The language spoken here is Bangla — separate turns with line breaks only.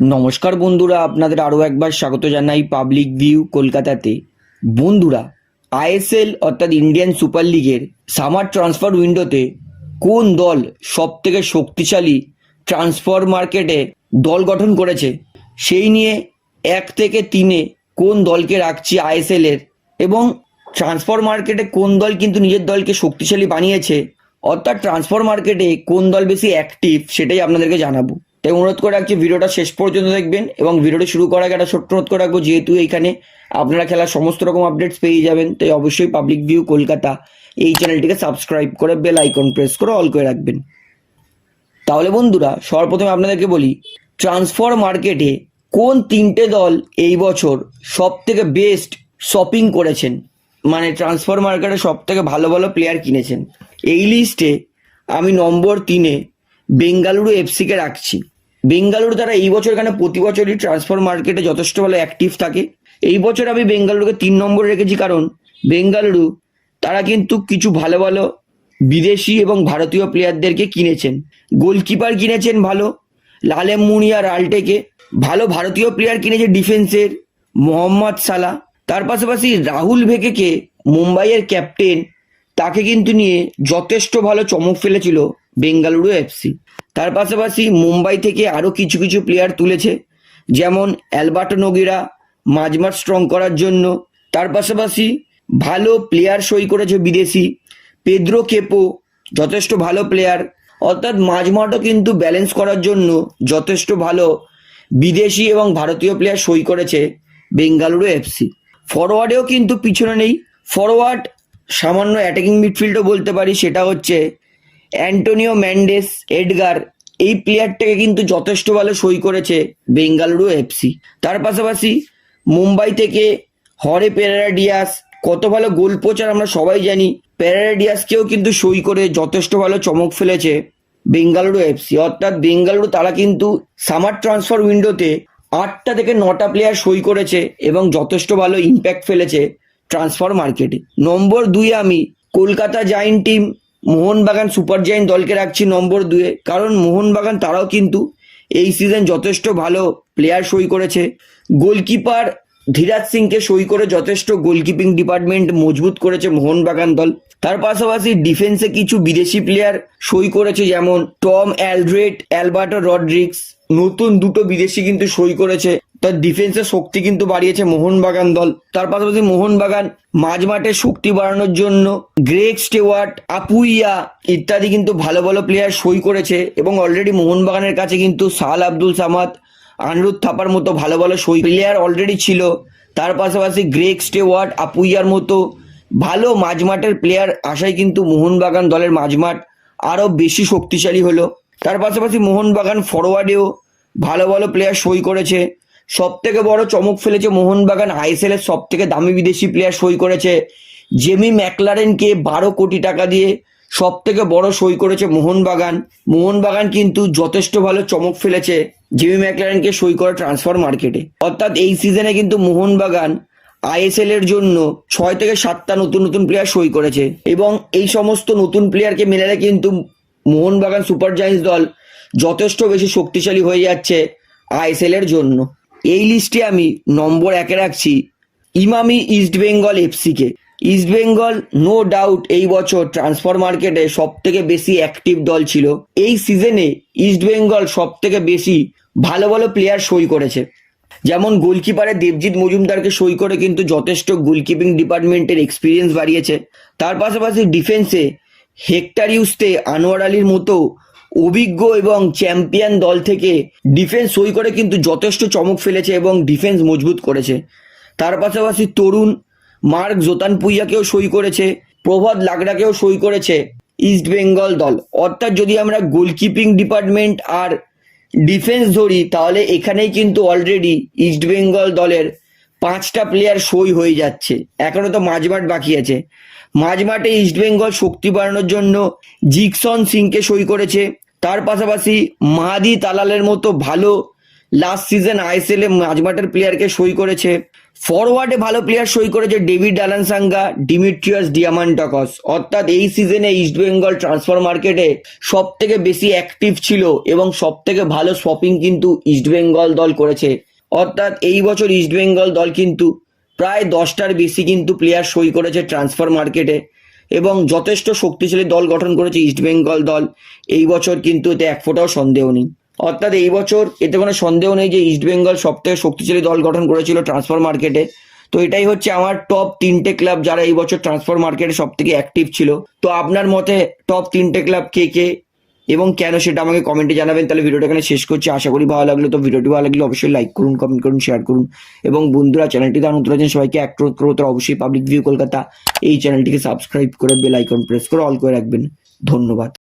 নমস্কার বন্ধুরা, আপনাদের আরও একবার স্বাগত জানাই পাবলিক ভিউ কলকাতাতে। বন্ধুরা আইএসএল অর্থাৎ ইন্ডিয়ান সুপার লিগের সামার ট্রান্সফার উইন্ডোতে কোন দল সব থেকে শক্তিশালী ট্রান্সফার মার্কেটে দল গঠন করেছে? সেই নিয়ে এক থেকে তিনে কোন দলকে রাখছি আইএসএল এর? এবং ট্রান্সফার মার্কেটে কোন দল কিন্তু নিজের দলকে শক্তিশালী বানিয়েছে? অর্থাৎ ট্রান্সফার মার্কেটে কোন দল বেশি অ্যাক্টিভ সেটাই আপনাদেরকে জানাব। তাই অনুরোধ করে রাখছি, ভিডিওটা শেষ পর্যন্ত দেখবেন এবং ভিডিওটা শুরু করার আগে একটা ছোট্ট অনুরোধ করে রাখব, যেহেতু এইখানে আপনারা খেলার সমস্ত রকম আপডেটস পেয়ে যাবেন, তাই অবশ্যই পাবলিক ভিউ কলকাতা এই চ্যানেলটিকে সাবস্ক্রাইব করে বেল আইকন প্রেস করে অল করে রাখবেন। তাহলে বন্ধুরা, সর্বপ্রথমে আপনাদেরকে বলি ট্রান্সফার মার্কেটে কোন তিনটে দল এই বছর সব থেকে বেস্ট শপিং করেছেন? মানে ট্রান্সফার মার্কেটে সব থেকে ভালো ভালো প্লেয়ার কিনেছেন। এই লিস্টে আমি নম্বর তিনে বেঙ্গালুরু এফসিকে রাখছি। বেঙ্গালুরু তারা এই বছর এখানে প্রতি বছরই ট্রান্সফার মার্কেটে যথেষ্ট ভালো অ্যাক্টিভ থাকে। এই বছর আমি বেঙ্গালুরুকে তিন নম্বরে রেখেছি কারণ বেঙ্গালুরু তারা কিন্তু কিছু ভালো ভালো বিদেশি এবং ভারতীয় প্লেয়ারদেরকে কিনেছেন। গোলকিপার কিনেছেন ভালো, লালেম মুনিয়া রালটেকে। ভালো ভারতীয় প্লেয়ার কিনেছে ডিফেন্সের মোহাম্মদ সালা তার পাশাপাশি রাহুল ভেকেকে মুম্বাইয়ের ক্যাপ্টেন তাকে কিন্তু নিয়ে যথেষ্ট ভালো চমক ফেলেছিল বেঙ্গালুরু এফসি তার পাশাপাশি মুম্বাই থেকে আরও কিছু কিছু প্লেয়ার তুলেছে, যেমন অ্যালবার্টো নগিরা, মাঝমাঠ স্ট্রং করার জন্য। তার পাশাপাশি ভালো প্লেয়ার সই করেছে বিদেশি। পেদ্রো কেপো, যথেষ্ট ভালো প্লেয়ার অর্থাৎ মাঝমাঠও কিন্তু ব্যালেন্স করার জন্য যথেষ্ট ভালো বিদেশি এবং ভারতীয় প্লেয়ার সই করেছে বেঙ্গালুরু এফসি ফরওয়ার্ডেও কিন্তু পিছনে নেই। ফরওয়ার্ড সামান্য অ্যাটাকিং মিডফিল্ডও বলতে পারি, সেটা হচ্ছে অ্যান্টোনিও ম্যান্ডেস এডগার এই প্লেয়ারটাকে কিন্তু যথেষ্ট ভালো সই করেছে বেঙ্গালুরু এফসি তার পাশাপাশি মুম্বাই থেকে হরে পেরারা ডিয়াস, কত ভালো গোল পোচার আমরা সবাই জানি। পেরারা ডিয়াসকেও কিন্তু সই করে যথেষ্ট ভালো চমক ফেলেছে বেঙ্গালুরু এফসি অর্থাৎ বেঙ্গালুরু তারা কিন্তু সামার ট্রান্সফার উইন্ডোতে আটটা থেকে নটা প্লেয়ার সই করেছে এবং যথেষ্ট ভালো ইম্প্যাক্ট ফেলেছে ট্রান্সফার মার্কেটে নম্বর দুই আমি, কলকাতা জাইন টিম মোহনবাগান সুপার জাইন দলকে রাখছি নম্বর দুয়ে। কারণ মোহনবাগান তারাও কিন্তু এই সিজন যথেষ্ট ভালো প্লেয়ার সই করেছে। গোলকিপার ধীরাজ সিংকে সই করে যথেষ্ট গোলকিপিং ডিপার্টমেন্ট মজবুত করেছে মোহনবাগান দল। তার পাশাপাশি ডিফেন্সে কিছু বিদেশি প্লেয়ার সই করেছে যেমন টম অ্যালড্রেট অ্যালবার্টো রড্রিক্স নতুন দুটো বিদেশি কিন্তু সই করেছে তার ডিফেন্সের শক্তি কিন্তু বাড়িয়েছে মোহনবাগান দল। তার পাশাপাশি মোহনবাগান মাঝ মাঠে শক্তি বাড়ানোর জন্য গ্রেগ স্টেওয়ার্ট, আপুইয়া ইত্যাদি কিন্তু ভালো ভালো প্লেয়ার সই করেছে এবং অলরেডি মোহনবাগানের কাছে কিন্তু সাল আব্দুল সামাদ, আনিরুদ্ধ থাপার মতো ভালো ভালো সই প্লেয়ার অলরেডি ছিল। তার পাশাপাশি গ্রেগ স্টেওয়ার্ট, আপুইয়ার মতো ভালো মাঝমাঠের প্লেয়ার আসায় কিন্তু মোহনবাগান দলের মাঝমাঠ আরও বেশি শক্তিশালী হলো। তার পাশাপাশি মোহনবাগান ফরওয়ার্ডেও ভালো ভালো প্লেয়ার সই করেছে। সব থেকে বড় চমক ফেলেছে মোহনবাগান আইএসএল এর সব থেকে দামি বিদেশি প্লেয়ার সই করেছে জেমি ম্যাকলারেনকে বারো কোটি টাকা দিয়ে সব থেকে বড় সই করেছে মোহনবাগান। মোহনবাগান কিন্তু যথেষ্ট ভালো চমক ফেলেছে জেমি ম্যাকলারেনকে সই করে ট্রান্সফার মার্কেটে অর্থাৎ এই সিজনে কিন্তু মোহনবাগান আইএসএল এর জন্য ছয় থেকে সাতটা নতুন নতুন প্লেয়ার সই করেছে এবং এই সমস্ত নতুন প্লেয়ারকে মেলালে কিন্তু মোহনবাগান সুপার জায়ান্টস দল যথেষ্ট বেশি শক্তিশালী হয়ে যাচ্ছে আইএসএল এর জন্য। এই লিস্টে আমি নম্বর একে রাখছি, ইমামি ইস্ট বেঙ্গল এফসিকে ইস্ট বেঙ্গল নো ডাউট এই বছর ট্রান্সফার মার্কেটে সব থেকে বেশি অ্যাক্টিভ দল ছিল। এই সিজনে ইস্ট বেঙ্গল সব থেকে বেশি ভালো ভালো প্লেয়ার সই করেছে। যেমন গোলকিপারে দেবজিৎ মজুমদারকে সই করে কিন্তু যথেষ্ট গোলকিপিং ডিপার্টমেন্টের এক্সপিরিয়েন্স বাড়িয়েছে। তার পাশাপাশি ডিফেন্সে হেক্টার ইউসতে আনোয়ার আলীর মতো অভিজ্ঞ এবং চ্যাম্পিয়ন দল থেকে ডিফেন্স সই করে কিন্তু যথেষ্ট চমক ফেলেছে এবং ডিফেন্স মজবুত করেছে। তার পাশাপাশি তরুণ মার্ক জোতান পুইয়াকেও সই করেছে, প্রভাত লাগড়াকেও সই করেছে ইস্ট বেঙ্গল দল। অর্থাৎ যদি আমরা গোলকিপিং ডিপার্টমেন্ট আর ডিফেন্স ধরি, তাহলে এখানেই কিন্তু অলরেডি ইস্ট বেঙ্গল দলের পাঁচটা প্লেয়ার সই হয়ে যাচ্ছে। এখনও তো মাঝমাঠ বাকি আছে। মাঝমাঠে ইস্ট বেঙ্গল শক্তি বাড়ানোর জন্য জিকসন সিংকে সই করেছে। তার পাশাপাশি মাহাদি তালালের মতো ভালো লাস্ট সিজন আইএসএল এ মাঝমাঠের প্লেয়ারকে সই করেছে। ফরওয়ার্ডে ভালো প্লেয়ার সই করেছে ডেভিড ডালানসাঙ্গা ডিমিট্রিয়াস ডিয়ামান্টাকস অর্থাৎ এই সিজনে ইস্ট বেঙ্গল ট্রান্সফার মার্কেটে সব থেকে বেশি অ্যাক্টিভ ছিল এবং সব থেকে ভালো শপিং কিন্তু ইস্ট বেঙ্গল দল করেছে। অর্থাৎ এই বছর ইস্ট বেঙ্গল দল কিন্তু প্রায় দশটার বেশি কিন্তু প্লেয়ার সই করেছে ট্রান্সফার মার্কেটে এবং যথেষ্ট শক্তিশালী দল গঠন করেছে ইস্ট বেঙ্গল দল। এই বছর কিন্তু এতে এক ফোঁটাও সন্দেহ নেই। অর্থাৎ এই বছর এতে কোনো সন্দেহ নেই যে ইস্ট বেঙ্গল সব থেকে শক্তিশালী দল গঠন করেছিল ট্রান্সফার মার্কেটে তো এটাই হচ্ছে আমার টপ তিনটে ক্লাব যারা এই বছর ট্রান্সফার মার্কেটে সব থেকে অ্যাক্টিভ ছিল। তো আপনার মতে টপ তিনটে ক্লাব কে কে এবং কেন সেটা আমাকে কমেন্টে জানাবেন, তাহলে ভিডিওটা এখানে শেষ করছি। আশা করি ভালো লাগল। তো ভিডিওটি ভালো লাগলে অবশ্যই লাইক করুন কমেন্ট করুন শেয়ার করুন। এবং বন্ধুরা চ্যানেলটি দান উত্তর আছেন সবাইকে এক করো তো অবশ্যই পাবলিক ভিউ কলকাতা, এই চ্যানেলটিকে সাবস্ক্রাইব করে বেল আইকন প্রেস করে অল করে রাখবেন। ধন্যবাদ।